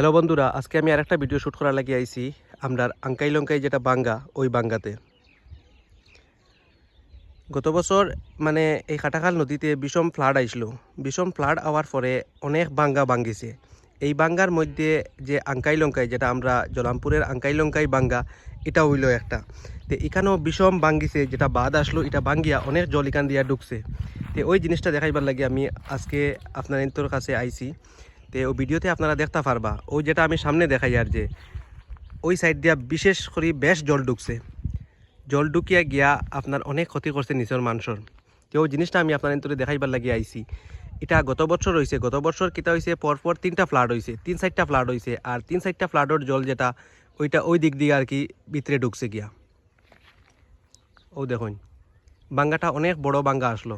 Hello বন্ধুরা, আজকে আমি আরেকটা ভিডিও শ্যুট করার লাগিয়ে আইছি আমরা আঙ্কাই লঙ্কাই যেটা বাঙ্গা, ওই বাঙ্গাতে। গত বছর মানে এই কাটাখাল নদীতে বিষম ফ্লাড আইসলো। বিষম ফ্লাড আওয়ার পরে অনেক বাঙ্গা ভাঙ্গিছে এই বাঙ্গার মধ্যে যে আঙ্কাই লঙ্কাই, যেটা আমরা জলামপুরের আঙ্কাই লঙ্কাই বাঙ্গা, এটা হইল একটা। তো এখানেও বিষম ভাঙ্গিছে যেটা বাদ আসলো, এটা বাঙ্গিয়া অনেক জল এখান দিয়া ঢুকছে। তো ওই জিনিসটা দেখাইবার লাগে আমি আজকে আপনার তোর কাছে আইছি। তে ও ভিডিওতে আপনারা দেখতে পারবা। ওই যেটা আমি সামনে দেখাই আর যে, ওই সাইড দিয়া বিশেষ করে বেশ জল ঢুকছে। জল ঢুকিয়া গিয়া আপনার অনেক ক্ষতি করছে নিচের মানুষের। তো ওই জিনিসটা আমি আপনার তোরে দেখাইবার লাগি আইছি। এটা গত বছর হয়েছে গত বছর কিতা হয়েছে পরপর তিনটা ফ্লাড হয়েছে তিন চারটা ফ্লাড হয়েছে আর তিন চারটা ফ্লাডের জল যেটা, ওইটা ওই দিক দিয়ে আর কি ভিতরে ঢুকছে গিয়া। ও দেখুন, বাঙ্গাটা অনেক বড় বাঙ্গা আসলো।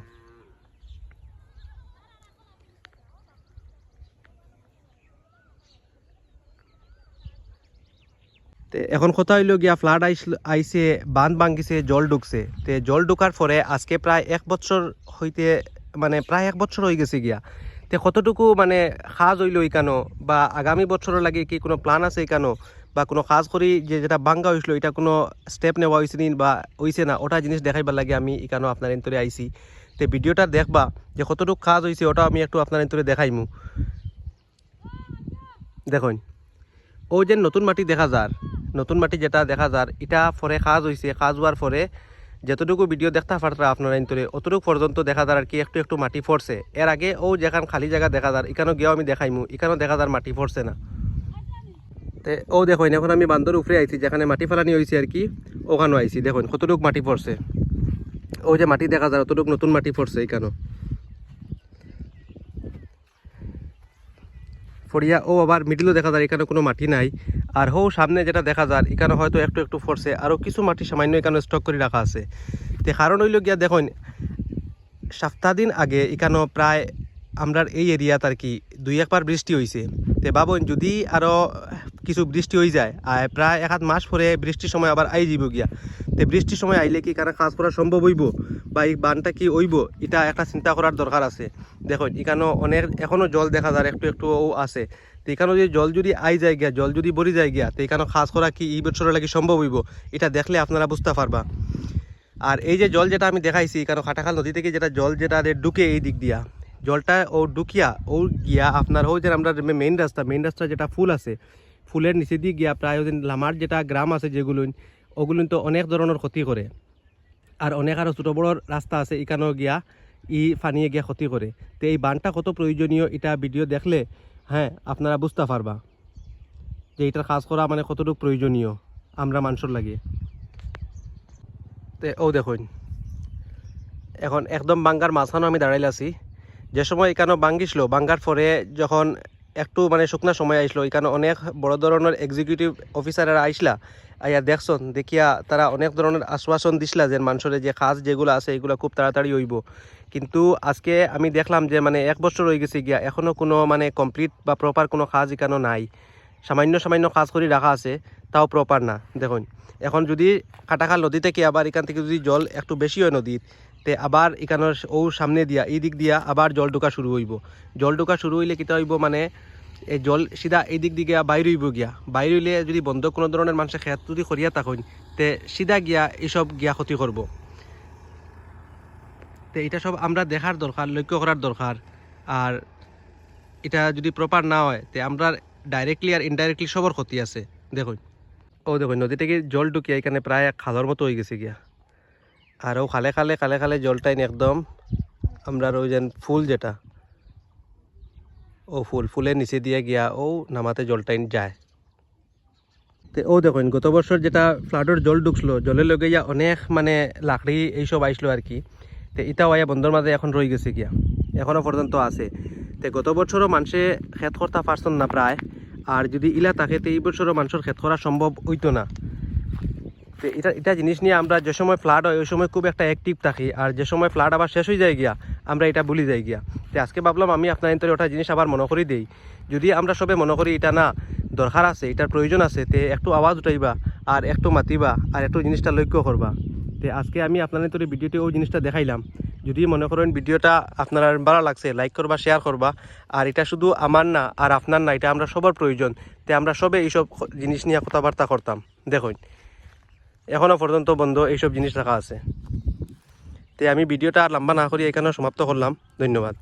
এখন কথা হইল গিয়া ফ্লাড আইসল আইসে বাঁধ ভাঙ্গিছে জল ঢুকছে। তে জল ঢুকার পরে আজকে প্রায় এক বছর হইতে মানে প্রায় এক বছর হয়ে গেছে গিয়া। তে কতটুকু মানে সাজ হইল ইকানো বা আগামী বছরের লাগে কি কোনো প্ল্যান আছে ইকানো বা কোনো কাজ করি যে যেটা বাঙ্গা হয়েছিল এটা কোনো স্টেপ নেওয়া হয়েছে নি বা হয়েছে না, ওটা জিনিস দেখাইবার লাগে আমি ইকানো আপনার এন্তরে আইছি। তে ভিডিওটা দেখবা যে কতটুকু কাজ হয়েছে ওটা আমি একটু আপনার এন্তরে দেখাইমু। দেখুন, ও যে নতুন মাটি দেখা যার নতুন মাটি যেটা দেখা যার এটা ফরে কাজ হয়েছে কাজ হওয়ার পরে যতটুকু ভিডিও দেখতে পারতারা আপনারা ইন্তরে অতটুকু পর্যন্ত দেখা যার আর কি একটু একটু মাটি পড়ছে এর আগে ও যেখান খালি জায়গা দেখা যার এখানেও গিয়েও আমি দেখাইমু এখানেও দেখা যার মাটি পড়ছে না। তে ও দেখুন এখন আমি বান্দর উপরে আইছি যেখানে মাটি ফেলানি হয়েছে আর কি ওখানেও আইছি দেখুন, কতটুকু মাটি পড়ছে ও যে মাটি দেখা যায় অতটুকু নতুন মাটি পড়ছে এখানেও ফড়িয়া ও আবার মিডিলও দেখা যায় এখানে কোনো মাটি নাই। আর হো, সামনে যেটা দেখা যায় এখানে হয়তো একটু একটু ফরছে আরও কিছু মাটি সামান্য এখানে স্টক করে রাখা আছে। তে কারণ হইল গিয়া দেখুন সপ্তাহ দিন আগে এখানে প্রায় আমরার এই এরিয়াত আর কি দুই একবার বৃষ্টি হয়েছে তে ভাবুন, যদি আরও কিছু বৃষ্টি হয়ে যায়, আর প্রায় এক আধ মাস পরে বৃষ্টির সময় আবার আই যাব গিয়া। তে বৃষ্টির সময় আইলে কি কারণ কাজ করা সম্ভব হইব? বা এই বানটা কি হইব এটা একটা চিন্তা করার দরকার আছে। দেখুন এখানেও অনেক এখনও জল দেখা যায় একটু একটু ও আছে। তো এখানেও যদি জল যদি আই যায় গিয়া, জল যদি বড়ি যায় গিয়া, তো এখানেও কাজ করা কি এই বছরের লাগি সম্ভব হইব এটা দেখলে আপনারা বুঝতে পারবা। আর এই যে জল যেটা আমি দেখাইছি কারণ খাটাখাল নদী থেকে যেটা জল যেটা ঢুকে এই দিক দিয়া, জলটা ও ঢুকিয়া, ও গিয়া আপনার ও যে আমরা মেইন রাস্তা মেইন রাস্তা যেটা ফুল আছে, ফুলের নিচে দিয়ে গিয়া প্রায় যে লামার যেটা গ্রাম আছে যেগুলো, ওগুলো তো অনেক ধরনের ক্ষতি করে। আর অনেক আরও ছোটো বড় রাস্তা আছে এখানেও গিয়া ই ফানিয়ে গিয়া ক্ষতি করে তো এই বানটা কত প্রয়োজনীয় এটা ভিডিও দেখলে হ্যাঁ আপনারা বুঝতে পারবা যে এটার কাজ করা মানে কতটুকু প্রয়োজনীয় আমরা মানুষের লাগে। তে ও দেখুন, এখন একদম বাঙ্গার মাঝখানেও আমি দাঁড়াইলে আছি। যে সময় এখানে বাঙ্গিছিল বাঙ্গার পরে যখন একটু মানে শুকনা সময় আইসলো এখানে অনেক বড় ধরনের এক্সিকিউটিভ অফিসাররা আইসলা আইয়া দেখছন দেখিয়া তারা অনেক ধরনের আশ্বাসন দিছিলা যে মানুষের যে কাজ যেগুলো আছে এগুলো খুব তাড়াতাড়ি হইব। কিন্তু আজকে আমি দেখলাম যে মানে এক বছর হয়ে গেছে গিয়া এখনও কোনো মানে কমপ্লিট বা প্রপার কোনো কাজ এখানেও নাই। সামান্য সামান্য কাজ করে রাখা আছে, তাও প্রপার না। দেখুন, এখন যদি কাটাখাল নদী থেকে আবার এখান থেকে যদি জল একটু বেশি হয় নদীর তে আবার এখানের ও সামনে দিয়া, এই দিক দিয়া আবার জল ঢোকা শুরু হইব। জল ঢোকা শুরু হইলে কিতা হইব মানে এই জল সিধা এই দিক দিকে বাইরে হইব গিয়া। বাইরে হইলে যদি বন্ধ কোনো ধরনের মানুষের খেত যদি করিয়া থাকুন, তে সিধা গিয়া এইসব গিয়া ক্ষতি করব তে এটা সব আমরা দেখার দরকার লক্ষ্য করার দরকার আর এটা যদি প্রপার না হয়, তে আমরা ডাইরেক্টলি আর ইনডাইরেক্টলি সবর ক্ষতি আছে। দেখুন। ও দেখুন নদী থেকে জল ঢুকিয়া এখানে প্রায় খালের মতো হয়ে গেছে গিয়া। আর ও খালে খালে খালে খালে জলটাই একদম আমরা ওই যেন ফুল যেটা, ও ফুল, ফুলের নিচে দিয়ে গিয়া ও নামাতে জলটাই যায়। তে ও দেখুন, গত বছর যেটা ফ্লাডের জল ঢুকলো জলের লগে ইয়া অনেক মানে লাকড়ি এইসব আইসলো আর কি। তে ইটাও আয়া বন্ধর মাঝে এখন রয়ে গেছে গিয়া। এখনও পর্যন্ত আছে। তে গত বছরও মানুষে খেত করতে পারছেন না প্রায়। আর যদি ইলা থাকে, তো এই বছরও মানুষের খেত করা সম্ভব হইতো না। তো এটা এটা জিনিস নিয়ে আমরা যে সময় ফ্লাড হয়, ওই সময় খুব একটা অ্যাক্টিভ থাকি। আর যে সময় ফ্লাড আবার শেষ হয়ে যায় গিয়া, আমরা এটা ভুলে যাই গিয়া। তো আজকে ভাবলাম আমি আপনার ইন্তরে ওটা জিনিস আবার মনে করি দেই। যদি আমরা সবে মনে করি এটা না, দরকার আছে, এটার প্রয়োজন আছে, তে একটু আওয়াজ উঠাইবা, আর একটু মাতিবা, আর একটু জিনিসটা লক্ষ্য করবা। তে আজকে আমি আপনার তোর ভিডিওতে ওই জিনিসটা দেখাইলাম। যদি মনে করেন ভিডিওটা আপনার ভালো লাগছে লাইক করবা শেয়ার করবা। আর এটা শুধু আমার না, আর আপনার না, এটা আমরা সবার প্রয়োজন। তে আমরা সবে এইসব জিনিস নিয়ে কথাবার্তা করতাম, দেখুন। এখনও পর্যন্ত বন্ধ, এইসব জিনিস রাখা আছে। তে আমি ভিডিওটা আর লম্বা না করি এখানে সমাপ্ত করলাম। ধন্যবাদ।